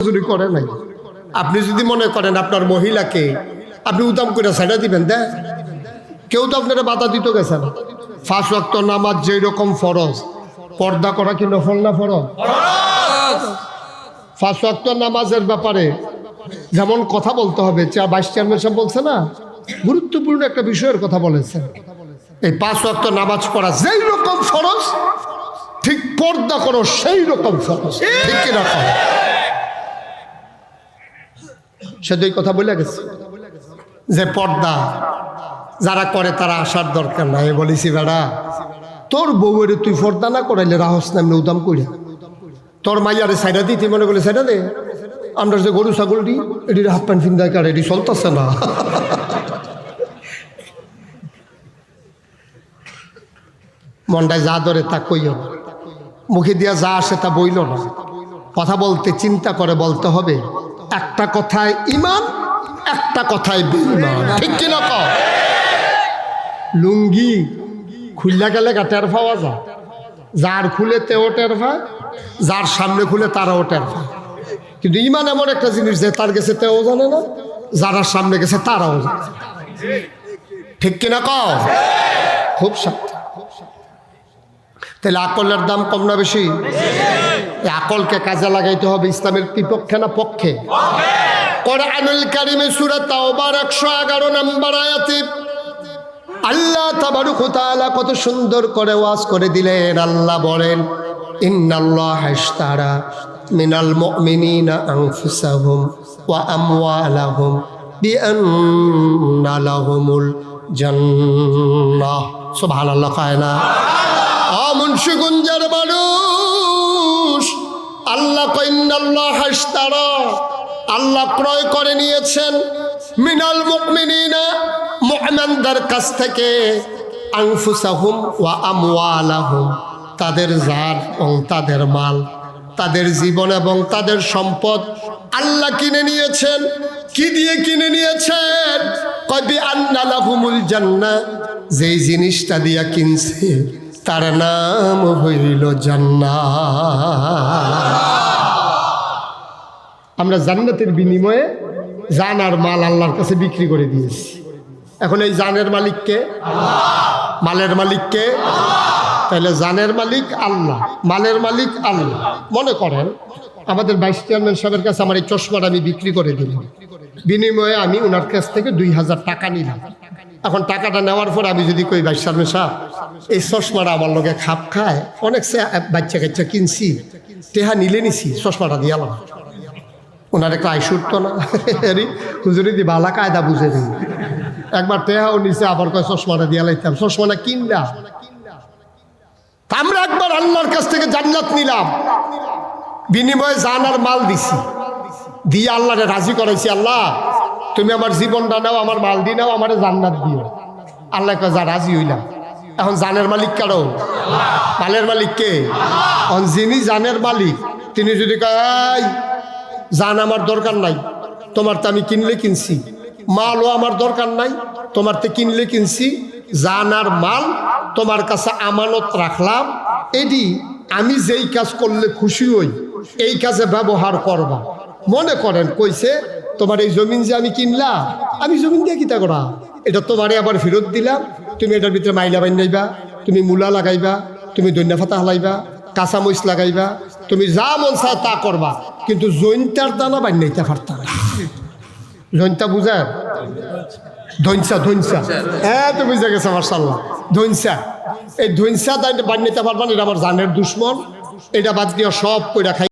চুরি করে নাই। আপনি যদি মনে করেন আপনার মহিলাকে আপনি উদাম করে ছেড়ে দিবেন দেখ কেউ তো আপনারা বাধা দিতে গেছেন ফাঁস ওয়াক্ত নামাজ যেই রকম ফরজ পর্দা করা কি নফল না ফরজ? ফাঁস ওয়াক্ত নামাজের ব্যাপারে যেমন কথা বলতে হবে ভাইস চেয়ারম্যান সাহেব বলছে না গুরুত্বপূর্ণ একটা বিষয়ের কথা বলেছেন। এই পাঁচ ওয়াক্ত নামাজ পড়া যেই রকম ফরজ ঠিক পর্দা করো সেই রকম ফরজ। ঠিক কিনা কর সে দুই কথা বলে গেছে। যে পর্দা যারা করে তারা আসার দরকার নাই। বলেছি, বেড়া, তোর বউয়ের তুই পর্দা না করাইলে রাহস নামে উদাম করি তোর মাইয়ারে সাইডা দিতে, মনে করলে সাইডা দে। আমরা যে গরু ছাগলটি এটির হাফ প্যান্ট ফিন্দায় কার, এটি চলতেছে না। মনটায় যা ধরে তা কইও না। মুখে দিয়া যা আসে তা বইল না। কথা বলতে, চিন্তা করে বলতে হবে। একটা কথায় ইমান, একটা কথায় বেঈমান। ঠিক ক? লুঙ্গি খুললা গেলে টের পাওয়া যায়। যার খুলে তেও টের পায়, যার সামনে খুলে তারাও টের পায়। কিন্তু ইমান এমন একটা জিনিস যে তার গেছে তেও জানে না যারা সামনে গেছে তারাও জানে। ঠিক কিনা ক? খুব সাথে তাহলে আকলের দাম কম না বেশি? এই আকলকে কাজে লাগাইতে হবে ইসলামের বিপক্ষে না পক্ষে? কোরআনুল কারিমে সূরা তাওবার 111 নম্বর আয়াতে আল্লাহ তাবারক তাআলা কত সুন্দর করে ওয়াজ করে দিলেন। আল্লাহ বলেন ইন্নাল্লাহ ইশতারা মিনাল মুমিনিনা আনফুসাহুম ওয়া আমওয়ালাহুম বিআন্না লাহুমুল জান্নাহ। সুবহানাল্লাহ কায়না আ মুন্সিগঞ্জের মানুষ। আল্লাহ কইন্নাল্লাহ হাসতারা আল্লাহ ক্রয় করে নিয়েছেন। মিনাল মুকমিনিনা মুমিনদের কাছ থেকে আনফুসাহুম ওয়া আমওয়ালাহুম। তাদের জান এবং তাদের মাল, তাদের জীবন এবং তাদের সম্পদ আল্লাহ কিনে নিয়েছেন। কি দিয়ে কিনে নিয়েছেন? কবি আন্না লাহুমুল জান্নাহ যেই জিনিসটা দিয়া কিনছে। তার নাম হইল জান্নাত। আমরা জান্নাতের বিনিময়ে জান আর মাল আল্লাহর কাছে বিক্রি করে দিয়েছি। এখন এই জানের মালিককে মালের মালিককে তাহলে জানের মালিক আল্লাহ, মালের মালিক আল্লাহ। মনে করেন, আমাদের ভাইস চেয়ারম্যান সাহেবের কাছে আমার এই চশমাটা আমি বিক্রি করে দিলাম। বিনিময়ে আমি ওনার কাছ থেকে দুই হাজার টাকা নিলাম। এখন টাকাটা নেওয়ার পর আমি যদি কই চেয়ারম্যান সাহেব এই চশমাটা আমার লোকে খাপ খায়, অনেক বাচ্চা কাচ্চা কিনছি, টেহা নিলে নিছি, চশমাটা দিয়ালাম ওনার একটা আইস উঠতো না। আরে হুজুরি দি বালা কায়দা বুঝে দিই একবার টেহাও নিচে আবার কয়, চশমাটা দিয়া লাইতাম চশমাটা কিনলা? তা আমরা একবার আল্লাহর কাছ থেকে জান্নাত নিলাম। বিনিময়ে জান আর মাল দিছি। দিয়ে আল্লাহরে রাজি করাইছি, আল্লাহ তুমি আমার জীবনটা নাও, আমার মাল দিয়ে নাও, আমার জান্নাত দিও। আল্লাহ যা, রাজি হইলাম। এখন জানের মালিক কারও? মালের মালিক কে? এখন যিনি জানের মালিক, তিনি যদি কয় জান আমার দরকার নাই, তোমার তো আমি কিনলে কিনছি। মালও আমার দরকার নাই, তোমার তো কিনলে কিনছি। জান আর মাল, তোমার কাছে আমানত রাখলাম। এটি আমি যেই কাজ করলে খুশি হই, এই কাজে ব্যবহার করবা। মনে করেন, কইছে তোমার এই জমিন যে আমি কিনলা আমি জমিন দিয়ে কিতা করা? এটা তোমারে আবার ফেরত দিলাম। তুমি এটার ভিতরে মাইলা বাইন নাইবা, তুমি মূলা লাগাইবা, তুমি দৈন্য ফাতা হালাইবা, কাঁচা মরিচ লাগাইবা, তুমি যা মন চায় তা করবা। কিন্তু জৈনটার দানা বাইন নাইতে পারতা না জৈনটা বুঝার ধৈনসা ধৈনসা। হ্যাঁ তো বুঝে গেছে মার্শাল্লাহ ধৈনসা। এই ধৈনসা বান নিতে পারবা না, এটা আমার জানের দুশ্মন। এটা বাদ দিয়ে সব কইরা খাই